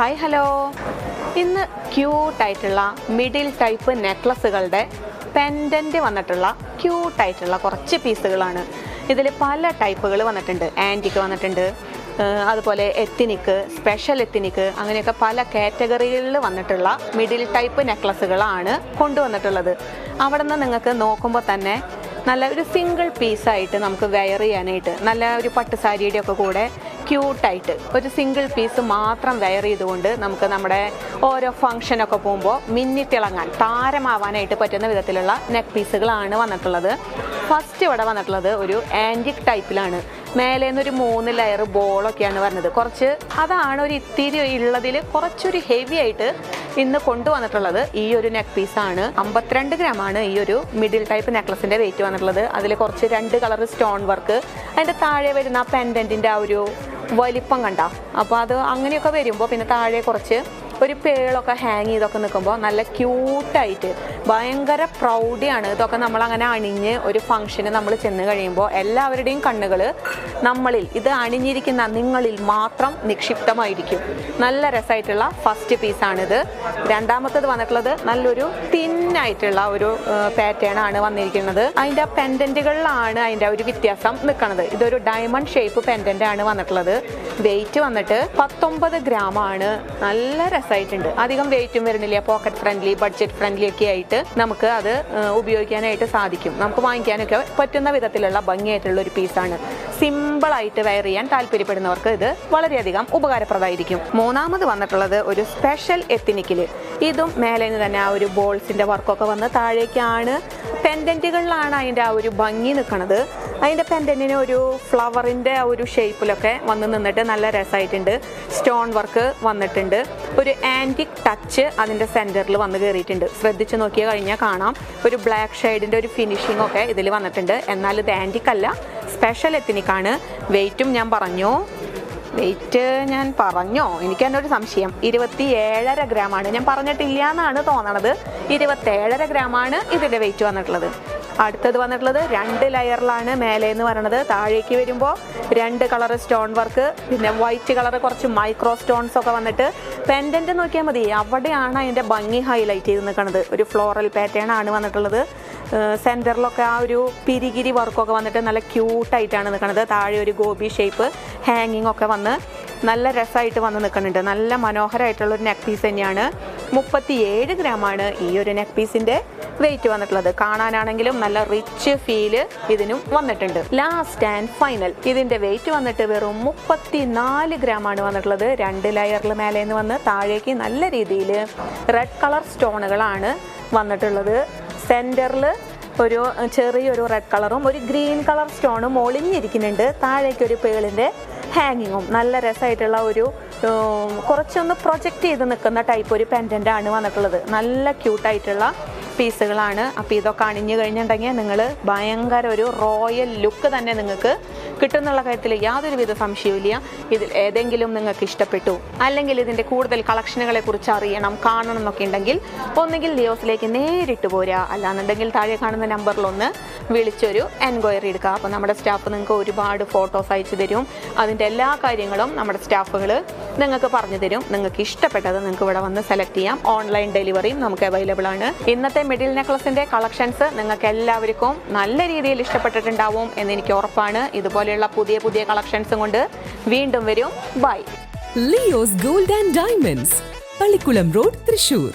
Hi hello ഇന്ന് ക്യൂട്ടായിട്ടുള്ള middle type നെക്ലസുകളുടെ പെൻഡന്റ് വന്നിട്ടുള്ള ക്യൂട്ടായിട്ടുള്ള കുറച്ച് പീസുകളാണ്. ഇതിൽ പല ടൈപ്പുകൾ വന്നിട്ടുണ്ട്. ആന്റിക്ക് വന്നിട്ടുണ്ട്. അതുപോലെ എത്തിനിക്ക് സ്പെഷ്യൽ എത്തിനിക്ക് അങ്ങനെയൊക്കെ പല കാറ്റഗറികളിൽ വന്നിട്ടുള്ള മിഡിൽ ടൈപ്പ് നെക്ലസുകളാണ് കൊണ്ടുവന്നിട്ടുള്ളത്. അവിടെ നിന്ന് നിങ്ങൾക്ക് നോക്കുമ്പോൾ തന്നെ നല്ല ഒരു സിംഗിൾ പീസായിട്ട് നമുക്ക് വെയർ ചെയ്യാനായിട്ട് നല്ല ഒരു പട്ടുസാരിയുടെ ഒക്കെ കൂടെ ക്യൂട്ടായിട്ട് ഒരു സിംഗിൾ പീസ് മാത്രം വെയർ ചെയ്തുകൊണ്ട് നമുക്ക് നമ്മുടെ ഓരോ ഫംഗ്ഷനൊക്കെ പോകുമ്പോൾ മിന്നിത്തിളങ്ങാൻ താരമാവാനായിട്ട് പറ്റുന്ന വിധത്തിലുള്ള നെക്ക് പീസുകളാണ് വന്നിട്ടുള്ളത്. ഫസ്റ്റ് ഇവിടെ വന്നിട്ടുള്ളത് ഒരു ആന്റിക് ടൈപ്പിലാണ് മേലെ നിന്നൊരു മൂന്ന് ലെയർ ബോളൊക്കെയാണ് വരുന്നത്. കുറച്ച് അതാണ് ഒരു ഇത്തിരി ഉള്ളതിൽ കുറച്ചൊരു ഹെവി ആയിട്ട് ഇന്ന് കൊണ്ടുവന്നിട്ടുള്ളത് ഈ ഒരു നെക്ക് പീസാണ് അമ്പത്തിരണ്ട് ഗ്രാമാണ് ഈ ഒരു മിഡിൽ ടൈപ്പ് നെക്ലസിന്റെ വെയിറ്റ് വന്നിട്ടുള്ളത്. അതിൽ കുറച്ച് രണ്ട് കളർ സ്റ്റോൺ വർക്ക് അതിന്റെ താഴെ വരുന്ന ആ പെൻഡന്റിന്റെ ആ ഒരു വലിപ്പം കണ്ട. അപ്പോൾ അത് അങ്ങനെയൊക്കെ വരുമ്പോൾ പിന്നെ താഴെ കുറച്ച് ഒരു പേളൊക്കെ ഹാങ് ചെയ്തൊക്കെ നിൽക്കുമ്പോൾ നല്ല ക്യൂട്ടായിട്ട് ഭയങ്കര പ്രൗഡിയാണ് ഇതൊക്കെ നമ്മൾ അങ്ങനെ അണിഞ്ഞ് ഒരു ഫംഗ്ഷന് നമ്മൾ ചെന്ന് കഴിയുമ്പോൾ എല്ലാവരുടെയും കണ്ണുകൾ നമ്മളിൽ. ഇത് അണിഞ്ഞിരിക്കുന്ന നിങ്ങളിൽ മാത്രം നിക്ഷിപ്തമായിരിക്കും. നല്ല രസമായിട്ടുള്ള ഫസ്റ്റ് പീസാണിത് രണ്ടാമത്തത് വന്നിട്ടുള്ളത് നല്ലൊരു തിന്നായിട്ടുള്ള ഒരു പാറ്റേൺ ആണ് വന്നിരിക്കുന്നത്. അതിന്റെ പെൻഡന്റുകളിലാണ് അതിന്റെ ഒരു വ്യത്യാസം നിൽക്കുന്നത് ഇതൊരു ഡയമണ്ട് ഷേപ്പ് പെൻഡന്റ് ആണ് വന്നിട്ടുള്ളത്. വെയിറ്റ് വന്നിട്ട് പത്തൊമ്പത് ആണ്. രസമായിട്ടുണ്ട് അധികം വെയിറ്റും വരുന്നില്ല. പോക്കറ്റ് ഫ്രണ്ട്ലി ബഡ്ജറ്റ് ഫ്രണ്ട്ലി ഒക്കെ ആയിട്ട് നമുക്ക് അത് ഉപയോഗിക്കാനായിട്ട് സാധിക്കും. നമുക്ക് വാങ്ങിക്കാനൊക്കെ പറ്റുന്ന വിധത്തിലുള്ള ഭംഗിയായിട്ടുള്ള ഒരു പീസാണ് സിമ്പിൾ ആയിട്ട് വെയർ ചെയ്യാൻ താല്പര്യപ്പെടുന്നവർക്ക് ഇത് വളരെയധികം ഉപകാരപ്രദമായിരിക്കും. മൂന്നാമത് വന്നിട്ടുള്ളത് ഒരു സ്പെഷ്യൽ എത്തിനിക്കിൽ ഇതും മേലെ നിന്ന് തന്നെ ആ ഒരു ബോൾസിന്റെ വർക്കൊക്കെ വന്ന് താഴേക്കാണ് പെൻഡന്റുകളിലാണ് അതിന്റെ ആ ഒരു ഭംഗി നിൽക്കുന്നത് അതിന്റെ പെൻഡന്റിന് ഒരു ഫ്ലവറിന്റെ ഒരു ഷേപ്പിലൊക്കെ വന്ന് നിന്നിട്ട് നല്ല രസമായിട്ടുണ്ട് സ്റ്റോൺ വർക്ക് വന്നിട്ടുണ്ട്. ഒരു ആന്റിക് ടച്ച് അതിന്റെ സെന്ററിൽ വന്ന് കയറിയിട്ടുണ്ട് ശ്രദ്ധിച്ച് നോക്കിയാൽ കഴിഞ്ഞാൽ കാണാം. ഒരു ബ്ലാക്ക് ഷെയ്ഡിന്റെ ഒരു ഫിനിഷിംഗ് ഒക്കെ ഇതിൽ വന്നിട്ടുണ്ട്. എന്നാൽ ഇത് ആന്റിക് അല്ല സ്പെഷ്യൽ എത്തിനിക്കാണ് വെയിറ്റും ഞാൻ പറഞ്ഞു? വെയിറ്റ് ഞാൻ പറഞ്ഞോ? എനിക്ക് തന്നെ ഒരു സംശയം. ഇരുപത്തി ഏഴര ഗ്രാമാണ് ഞാൻ പറഞ്ഞിട്ടില്ല എന്നാണ് തോന്നണത് ഇരുപത്തേഴര ഗ്രാമാണ് ഇതിന്റെ വെയിറ്റ് വന്നിട്ടുള്ളത്. അടുത്തത് വന്നിട്ടുള്ളത് രണ്ട് ലെയറിലാണ് മേലെ എന്ന് പറയുന്നത് താഴേക്ക് വരുമ്പോൾ രണ്ട് കളർ സ്റ്റോൺ വർക്ക് പിന്നെ വൈറ്റ് കളർ കുറച്ച് മൈക്രോ സ്റ്റോൺസ് ഒക്കെ വന്നിട്ട് പെൻഡന്റ് നോക്കിയാൽ മതി. അവിടെയാണ് അതിന്റെ ഭംഗി ഹൈലൈറ്റ് ചെയ്ത് നിൽക്കുന്നത് ഒരു ഫ്ലോറൽ പാറ്റേൺ ആണ് വന്നിട്ടുള്ളത്. സെന്ററിലൊക്കെ ആ ഒരു പിരികിരി വർക്കൊക്കെ വന്നിട്ട് നല്ല ക്യൂട്ടായിട്ടാണ് നിൽക്കുന്നത് താഴെ ഒരു ഗോപി ഷേപ്പ് ഹാങ്ങിങ് ഒക്കെ വന്ന് നല്ല രസമായിട്ട് വന്ന് നിൽക്കുന്നുണ്ട് നല്ല മനോഹരമായിട്ടുള്ളൊരു നെക്ക് പീസ് തന്നെയാണ്. മുപ്പത്തിയേഴ് ഗ്രാമാണ് ഈ ഒരു നെക്ക് പീസിന്റെ വെയിറ്റ് വന്നിട്ടുള്ളത്. കാണാനാണെങ്കിലും നല്ല റിച്ച് ഫീൽ ഇതിനും വന്നിട്ടുണ്ട്. ലാസ്റ്റ് ആൻഡ് ഫൈനൽ ഇതിന്റെ വെയിറ്റ് വന്നിട്ട് വെറും മുപ്പത്തി നാല് ഗ്രാമാണ് വന്നിട്ടുള്ളത്. രണ്ട് ലെയറിൽ മേലെ നിന്ന് വന്ന് താഴേക്ക് നല്ല രീതിയിൽ റെഡ് കളർ സ്റ്റോണുകളാണ് വന്നിട്ടുള്ളത്. സെന്ററിൽ ഒരു ചെറിയൊരു റെഡ് കളറും ഒരു ഗ്രീൻ കളർ സ്റ്റോണും ഒളിഞ്ഞിരിക്കുന്നുണ്ട്. താഴേക്ക് ഒരു പേളിന്റെ ഹാങ്ങിങ്ങും നല്ല രസമായിട്ടുള്ള ഒരു കുറച്ചൊന്ന് പ്രൊജക്റ്റ് ചെയ്ത് നിൽക്കുന്ന ടൈപ്പ് ഒരു പെൻഡന്റ് ആണ് വന്നിട്ടുള്ളത്. നല്ല ക്യൂട്ടായിട്ടുള്ള പീസുകളാണ്. അപ്പോൾ ഇതൊക്കെ അണിഞ്ഞു കഴിഞ്ഞിട്ടുണ്ടെങ്കിൽ നിങ്ങൾ ഭയങ്കര ഒരു റോയൽ ലുക്ക് തന്നെ നിങ്ങൾക്ക് കിട്ടുന്നുള്ള കാര്യത്തിൽ യാതൊരുവിധ സംശയവുമില്ല ഇതിൽ ഏതെങ്കിലും നിങ്ങൾക്ക് ഇഷ്ടപ്പെട്ടു അല്ലെങ്കിൽ ഇതിന്റെ കൂടുതൽ കളക്ഷനുകളെ കുറിച്ച് അറിയണം കാണണം എന്നൊക്കെ ഉണ്ടെങ്കിൽ ഒന്നുകിൽ ലിയോസിലേക്ക് നേരിട്ട് പോരാ. അല്ലാന്നുണ്ടെങ്കിൽ താഴെ കാണുന്ന നമ്പറിലൊന്ന് വിളിച്ചൊരു എൻക്വയറി എടുക്കുക അപ്പോൾ നമ്മുടെ സ്റ്റാഫ് നിങ്ങൾക്ക് ഒരുപാട് ഫോട്ടോസ് അയച്ചു തരും. അതിന്റെ എല്ലാ കാര്യങ്ങളും നമ്മുടെ സ്റ്റാഫുകൾ നിങ്ങൾക്ക് പറഞ്ഞു തരും. നിങ്ങൾക്ക് ഇഷ്ടപ്പെട്ടത് നിങ്ങൾക്ക് ഇവിടെ വന്ന് സെലക്ട് ചെയ്യാം. ഓൺലൈൻ ഡെലിവറിയും നമുക്ക് അവൈലബിൾ ആണ്. ഇന്നത്തെ മിഡിൽ നെക്ലസിന്റെ കളക്ഷൻസ് നിങ്ങൾക്ക് എല്ലാവർക്കും നല്ല രീതിയിൽ ഇഷ്ടപ്പെട്ടിട്ടുണ്ടാവും എന്ന് എനിക്ക് ഉറപ്പാണ്. ഇതുപോലെയുള്ള പുതിയ പുതിയ കളക്ഷൻസും കൊണ്ട് വീണ്ടും വരും. Bye Leo's gold and diamonds Pallikkulam road Thrissur.